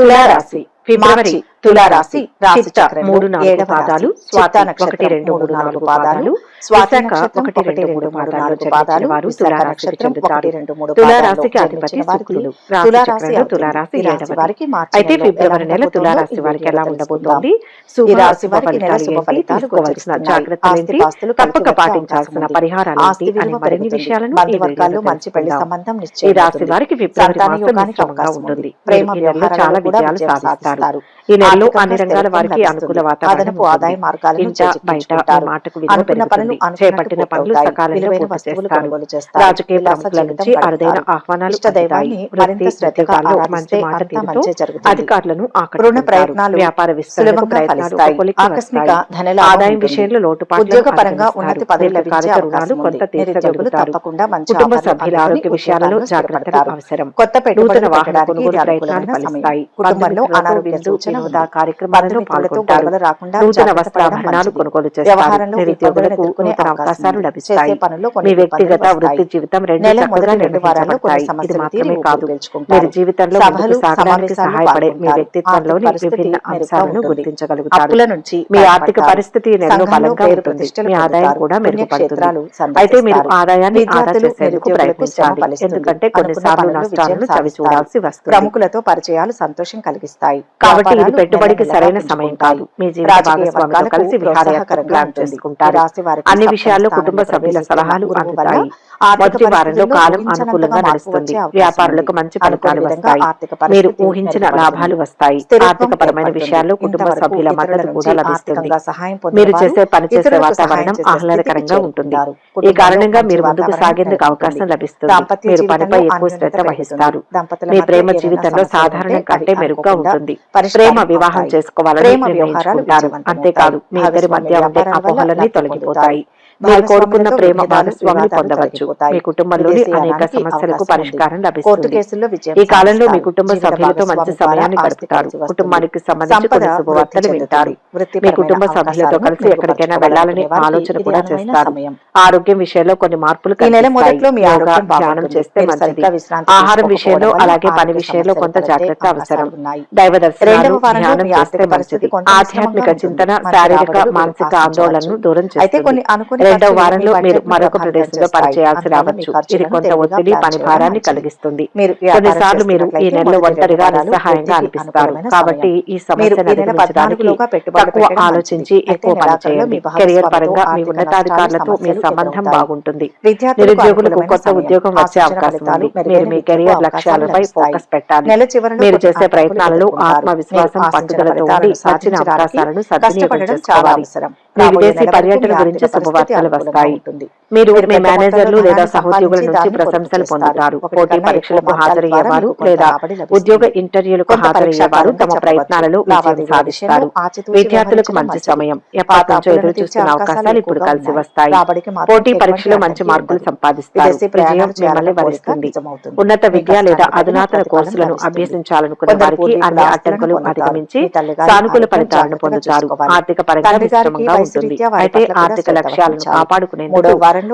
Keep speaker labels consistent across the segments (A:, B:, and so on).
A: తులారాశి ఫిబ్రవరి తులారాశి రాశి చక్రం
B: మూడు నాలుగు పాదాలు స్వాత ఒకటి రెండు మూడు నాలుగు పాదాలు
A: స్వాత
B: ఒకటి రెండు మూడు మూడు
A: నాలుగు పాదాలు
B: వారు తులానక్షత్రం
A: ఒకటి రెండు మూడు
B: తులారాశికి అధిపతి వారు
A: తులారాశి
B: తులారాశి
A: రాశి వారికి
B: అయితే ఫిబ్రవరి నెల తులారాశి వారికి ఎలా ఉండబోతోంది
A: రాశి వారికి నెల శుభ ఫలితాలు
B: కోవాల్సిన
A: జాగ్రత్త
B: జాగ్రత్తలు తప్పక పాటించాల్సిన పరిహారాలు అనే మరిన్ని విషయాలను
A: మంది
B: వర్గాల్లో
A: మంచి
B: పెళ్ళి
A: సంబంధం నిశ్చయం ఈ
B: రాశి వారికి ఫిబ్రవరి మాసం ఉంటుంది.
A: ప్రేమ
B: చాలా విజయాలు సాధిస్తారు ఈ
A: వ్యాపారాలు
B: అన్ని రంగాల వారికి అనుకూల వాతావరణం
A: ఆదాయ మార్గాలను
B: చేపట్టిన పనులు సకాలంలో చేస్తారు. రాజకీయ నుంచి అరుదైన ఆహ్వానాలు అధికారులను
A: ప్రయత్నాలు
B: వ్యాపార విస్తరణకు ప్రయత్నాలు
A: ఆకస్మిక ధనల
B: ఆదాయం విషయంలో లోటుపాట్లు
A: ఉద్యోగపరంగా ఉన్నత పదవుల
B: రుణాలు కొంత కుటుంబ సభ్యుల ఆరోగ్య విషయాలలో అవసరం.
A: కొత్త
B: నూతన వాహన కొనుగోలు ప్రయత్నాలు ఫలిస్తాయి.
A: కుటుంబంలో అనారోగ్య సూచన ఆ
B: కార్యక్రమాలలో పాల్గొంటారు. నూతన వస్త్రాభరణాలు కొనుగోలు చేస్తారు. నిరుద్యోగులకు నూతన అవకాశాలు లభిస్తాయి. మీ వ్యక్తిగత వృత్తి జీవితం రెండు చక్కగా నిర్వహించబడతాయి. ఇది మాత్రమే కాదు. మీరు జీవితంలో సాగడానికి సహాయపడే మీ వ్యక్తిత్వంలోని విభిన్న అంశాలను గుర్తించగలుగుతారు. మీ ఆర్థిక పరిస్థితి నెలలో బలంగా ఉంటుంది. మీ ఆదాయం కూడా మెరుగుపడుతుంది అయితే మీరు ఆదాయాన్ని ఆదా చేసేందుకు ప్రయత్నించాలి. ఎందుకంటే కొన్నిసార్లు నష్టాలను చవి చూడాల్సి వస్తుంది.
A: ప్రముఖులతో పరిచయాలు సంతోషం కలిగిస్తాయి.
B: కాబట్టి పెట్టుబడికి సరైన సమయం కాదు. మీ జీవిత భాగస్వామితో కలిసి విహారయాత్ర ప్లాన్ చేసుకుంటారు. అన్ని విషయాల్లో కుటుంబ సభ్యుల సలహాలు అందుతాయి. మొదటి వారంలో కాలం అనుకూలంగా నడుస్తుంది. వ్యాపారులకు మంచి ఫలితాలు వస్తాయి. మీరు ఊహించిన లాభాలు వస్తాయి. ఆర్థిక
A: పరమైన
B: విషయాల్లో కుటుంబ సభ్యుల మద్దతు కూడా లభిస్తుంది. మీరు చేసే
A: పనిచేసే
B: వాతావరణం ఆహ్లాదకరంగా ఉంటుంది. ఈ కారణంగా మీరు ముందుకు సాగేందుకు అవకాశం లభిస్తుంది. మీరు పనిపై ఎక్కువ శ్రద్ధ వహిస్తారు. మీ ప్రేమ జీవితంలో సాధారణం కంటే మెరుగ్గా ఉంటుంది. ప్రేమ వివాహం చేసుకోవాలని నిర్ణయించుకుంటారు. అంతేకాదు మీ ఇద్దరి మధ్య ఉండే అపోహలన్నీ తొలగిపోతాయి. మీరు కోరుకున్న ప్రేమ భాగస్వామిని పొందవచ్చు. మీ కుటుంబంలోని అనేక సమస్యలకు పరిష్కారం లభిస్తుంది. ఈ కాలంలో మీ కుటుంబ సభ్యులతో మంచి సమయాన్ని గడుపుతారు. కుటుంబానికి సంబంధించి కొన్ని శుభవార్తలు వింటారు. మీ కుటుంబ సభ్యులతో కలిసి ఎక్కడికైనా వెళ్ళాలనే ఆలోచన కూడా చేస్తారు. ఆరోగ్యం విషయంలో కొన్ని మార్పులు ధ్యానం చేస్తే మంచిది. ఆహారం విషయంలో అలాగే పని విషయంలో కొంత జాగ్రత్త అవసరం. దైవ దర్శనాలు ఆధ్యాత్మిక చింతన శారీరక మానసిక ఆందోళనను దూరం చేస్తుంది రెండవ వారంలో మీరు మరొక ప్రదేశంలో పనిచేయాల్సి రావచ్చు. ఇది కొంత ఒత్తిడి పని భారాన్ని కలిగిస్తుంది. కొన్నిసార్లు మీరు ఈ నెలలో ఒంటరిగా నిస్సహాయంగా అనిపిస్తారు. కాబట్టి ఈ సమస్యను తక్కువ ఆలోచించి ఎక్కువ పని చేయండి. కెరియర్ పరంగా మీ ఉన్నతాధికారులతో మీ సంబంధం బాగుంటుంది. నిరుద్యోగులకు కొత్త ఉద్యోగం వచ్చే అవకాశం ఉంది. మీరు మీ కెరియర్ లక్ష్యాలపై ఫోకస్ పెట్టాలి. మీరు చేసే ప్రయత్నాలలో ఆత్మవిశ్వాసం పట్టుదలతో ఉండి అవకాశాలను సద్వినియోగం మీ విదేశీ పర్యటన గురించి శుభవార్త
A: ఫలితాలు
B: వస్తాయి. మీరు మీ మేనేజర్లు లేదా సహోద్యోగుల నుంచి ప్రశంసలు పొందుతారు. పోటీ పరీక్షలకు హాజరయ్యేవారు లేదా ఉద్యోగ ఇంటర్వ్యూలకు హాజరయ్యేవారు తమ ప్రయత్నాలలో విజయం సాధిస్తారు. విద్యార్థులకు మంచి సమయం ఎప్పటి నుంచో ఎదురు చూస్తున్న
A: అవకాశాలు
B: ఇప్పుడు కలిసి వస్తాయి. పోటీ పరీక్షలో మంచి మార్కులు సంపాదిస్తారు. విజయం మిమ్మల్ని వరిస్తుంది. ఉన్నత విద్య లేదా అధునాతన కోర్సులను
A: అభ్యసించాలనుకున్న
B: వారికి అన్ని అడ్డంకులు అధిగమించి సానుకూల ఫలితాలను పొందుతారు. ఆర్థిక పరంగా ఉంటుంది అయితే ఆర్థిక లక్ష్యాలను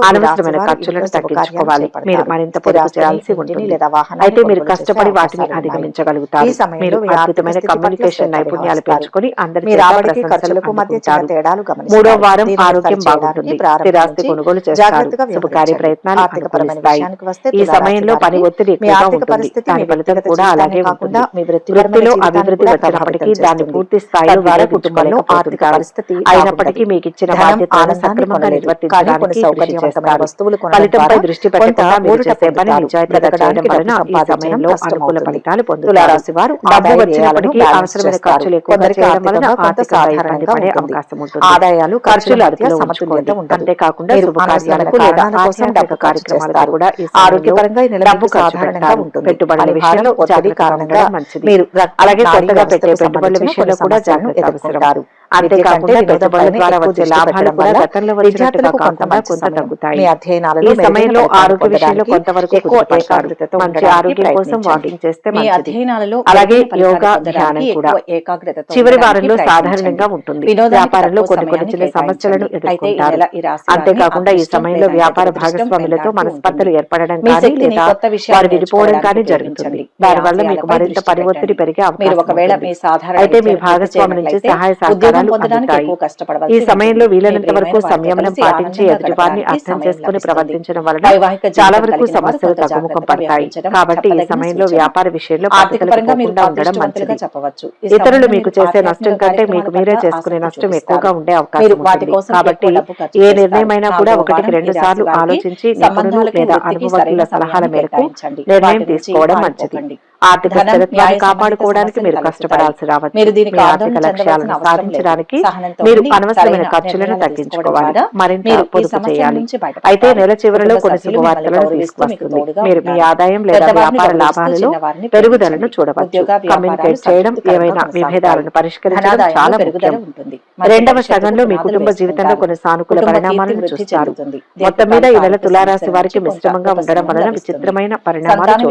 B: అనవసరమైన ఖర్చులను తగ్గించుకోవాలి. మీరు మరింత పొదుపు చేయాల్సి ఉంటుంది
A: లేదా వాహనం
B: అయితే మీరు కష్టపడి వాటిని అధిగమించగలుగుతారు. మీరు అద్భుతమైన కమ్యూనికేషన్ నైపుణ్యాలు పెంచుకొని
A: మధ్య తేడాలు
B: మూడో వారం ఆరోగ్యం బాగుంటుంది. కొనుగోలు శుభకార్య ప్రయత్నాలు ఈ సమయంలో పని ఒత్తిడి దాని ఫలితం కూడా అలాగే
A: మీ
B: వృత్తిలో అభివృద్ధి వచ్చినప్పటికీ దాన్ని పూర్తి స్థాయిలో
A: వారి కుటుంబంలో ఆర్థిక పరిస్థితి
B: అయినప్పటికీ మీకు ఇచ్చిన
A: బాధ్యతను
B: సక్రమంగా
A: ఆదాయాలు
B: ఖర్చులు అదిగా
A: కార్యక్రమాలు
B: కూడా పెట్టుబడుల విషయంలో
A: ఒత్తిడి మీరు
B: అలాగే పెట్టే పెట్టుబడుల విషయంలో కూడా జాగ్రత్త అవసరం. అంతేకాకుండా
A: వినోదంపైనే
B: ద్వారా వచ్చే లాభాలు కూడా గతంలో
A: విద్యార్థులకు కొంత.
B: తగ్గుతాయి
A: మీ అధ్యయనాలలో
B: ఈ సమయంలో ఆరోగ్య విషయంలో కొంతవరకు
A: ఎక్కువ. ఏకాగ్రతతో
B: మంచి ఆరోగ్యం కోసం. వాకింగ్ చేస్తే
A: మీ అధ్యయనాలలో
B: అలాగే యోగా, ధ్యానం కూడా.
A: ఏకాగ్రతతో
B: చివరి వారంలో. సాధారణంగా ఉంటుంది వ్యాపారంలో కొన్ని కొన్ని చిన్న సమస్యలను ఎదుర్కొంటారు అంతేకాకుండా ఈ సమయంలో వ్యాపార భాగస్వాములతో మనస్పర్ధలు. ఏర్పడడం కానీ లేదా వారు విడిపోవడం కానీ జరుగుతుంది. దానివల్ల మీకు మరింత పని ఒత్తిడి. పెరిగే అవకాశం
A: ఒకవేళ
B: ఉంటుంది
A: మీ సాధారణ
B: అయితే మీ భాగస్వామి నుంచి సహాయ
A: ఉద్యోగం కష్టపడవలసి
B: ఈ సమయంలో. వీలైనంత వరకు సంయమనం పాటించి ఎదుటివారిని అర్థం చేసుకుని. ప్రవర్తించడం వలన చాలా వరకు సమస్యలు తగ్గుముఖం పడతాయి కాబట్టి ఈ సమయంలో. వ్యాపార విషయంలో పోకుండా ఉండడం మంచిది
A: చెప్పవచ్చు
B: ఇతరులు మీకు చేసే నష్టం కంటే మీకు మీరే చేసుకునే నష్టం. ఎక్కువగా ఉండే అవకాశం కాబట్టి ఏ. నిర్ణయమైనా కూడా ఒకటికి రెండు సార్లు ఆలోచించి నిపుణులు లేదా అనుభవజ్ఞుల సలహాల మేరకు. నిర్ణయం తీసుకోవడం మంచిది. ఆర్థిక స్థిరత్వాన్ని కాపాడుకోవడానికి మీరు కష్టపడాల్సి రావచ్చు
A: మీరు దీనికి
B: ఆర్థిక లక్ష్యాలను. సాధించడానికి మీరు అనవసరమైన ఖర్చులను తగ్గించుకోవాలి మరింత పొదుపు చేయాలి. అయితే నెల చివరిలో కొన్ని శుభవార్తలను
A: తోడుగా
B: మీరు మీ. ఆదాయం లేదా వ్యాపార లాభాలలో పెరుగుదలను. చూడవచ్చు కమ్యూనికేట్ చేయడం
A: కొనసాగుతాయి.
B: విభేదాలను పరిష్కరించడం చాలా
A: పెరుగుదల
B: ముఖ్యం
A: ఉంటుంది.
B: రెండవ సగంలో మీ కుటుంబ జీవితంలో. కొన్ని సానుకూల పరిణామాలను చూస్తారు. మొత్తం మీద ఈ నెల తులారాశి వారికి మిశ్రమంగా ఉండడం వలన. విచిత్రమైన పరిణామాలు.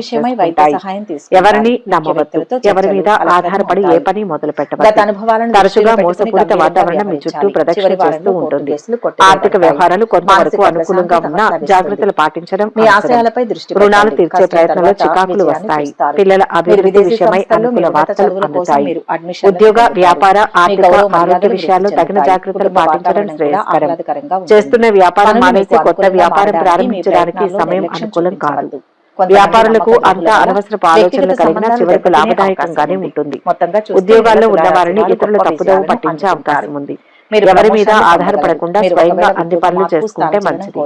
B: ఎవరిని నమ్మవద్దు ఎవరి మీద ఆధారపడి ఏ. పని మొదలు పెట్టవద్దు తరచుగా మోసపూరిత వాతావరణం మీ చుట్టూ. ప్రదక్షిణ చేస్తూ ఉంటుంది ఆర్థిక. వ్యవహారాలు కొంతవరకు అనుకూలంగా ఉన్నా. జాగ్రత్తలు పాటించడం
A: మీ. ఆశయాలపై దృష్టి
B: రుణాలు. తీర్చే ప్రయత్నంలో చికాకులు వస్తాయి. పిల్లల అభివృద్ధి విషయమై అనుకూల వార్తలు అందుతాయి ఉద్యోగ. వ్యాపార ఆర్థిక ఆరోగ్య
A: మర్యాదలు
B: విషయాల్లో తగిన. జాగ్రత్తలు పాటించడం శ్రేయస్కరం. చేస్తున్న వ్యాపారం మానేసి కొత్త వ్యాపారం ప్రారంభించడానికి సమయం అనుకూలం కాదు. వ్యాపారులకు అంత అనవసరపు
A: వ్యక్తిగత
B: ఆలోచనలు కలిగినా చివరకు లాభదాయకంగానే ఉంటుంది. ఉద్యోగాల్లో ఉన్న వారిని
A: వారు
B: ఇతరులు తప్పుదోవ పట్టించే. అవకాశం ఉంది.
A: మీరు
B: ఎవరి మీద ఆధారపడకుండా స్వయంగా అన్ని పనులు చేసుకుంటే మంచిది.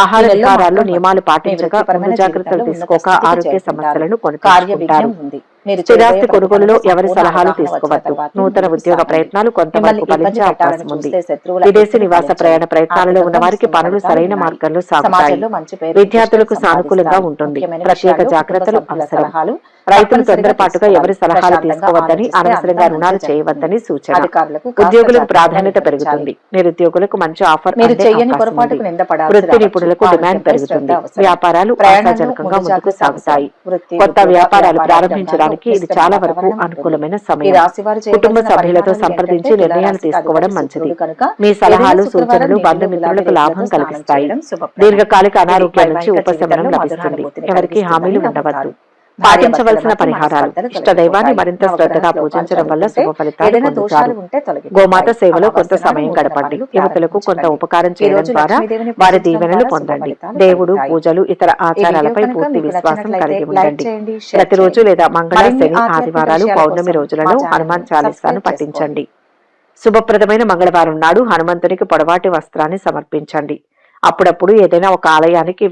B: ఆహార
A: మాత్రం
B: నియమాలు పాటించగా ముందు జాగ్రత్తలు తీసుకోక ఆరోగ్య. సమస్యలను
A: కార్య
B: స్థిరాస్తి కొనుగోలులో ఎవరి సలహాలు తీసుకోవద్దు నూతన ఉద్యోగ. ప్రయత్నాలు కొంతవరకు
A: ఇబ్బంది
B: ఫలించే అవకాశం ఉంది విదేశీ నివాస. ప్రయాణ ప్రయత్నాలలో ఉన్న వారికి పనులు సరైన. మార్గంలో సాగుతాయి విద్యార్థులకు సానుకూలంగా. ఉంటుంది ప్రత్యేక జాగ్రత్తలు అవసరం రైతులు తొందరపాటుగా. ఎవరి సలహాలు తీసుకోవద్దని అనవసరంగా రుణాలు చేయవద్దని సూచన ఉద్యోగులకు ప్రాధాన్యత. పెరుగుతుంది నిరుద్యోగులకు మంచి ఆఫర్
A: మీరు పొరపాటుకు
B: వృత్తి. నిపుణులకు డిమాండ్ పెరుగుతుంది. వ్యాపారాలు ఆశాజనకంగా
A: ముందు
B: ముందుకు సాగుతాయి కొత్త వ్యాపారాలు
A: వ్యాపార
B: ప్రారంభించడానికి ఇది చాలా వరకు. అనుకూలమైన సమయం కుటుంబ సభ్యులతో సంప్రదించి నిర్ణయాలు తీసుకోవడం మంచిది మీ సలహాలు సూచనలు బంధుమిత్రులకు లాభం కలిగిస్తాయి. దీర్ఘకాలిక
A: ఇది
B: అనారోగ్యం నుంచి ఉపశమనం లభిస్తుంది ఎవరికి హామీలు ఉండవద్దు. పాటించవలసిన పరిహారాలు ఇష్టదైవాన్ని. మరింత శ్రద్ధగా పూజించడం వల్ల శుభ ఫలితాలు పొందుతారు. గోమాత సేవలో కొంత సమయం గడపండి యువతులకు కొంత. ఉపకారం చేయడం ద్వారా వారి దీవెనలు పొందండి దేవుడు. పూజలు ఇతర ఆచారాలపై పూర్తి విశ్వాసం కలిగి ఉండండి ప్రతిరోజు. లేదా మంగళ శని ఆదివారాలు పౌర్ణమి రోజులలో హనుమాన్ చాలీసాను పఠించండి శుభప్రదమైన మంగళవారం నాడు హనుమంతునికి పొడవాటి వస్త్రాన్ని సమర్పించండి అప్పుడప్పుడు ఏదైనా ఒక ఆలయానికి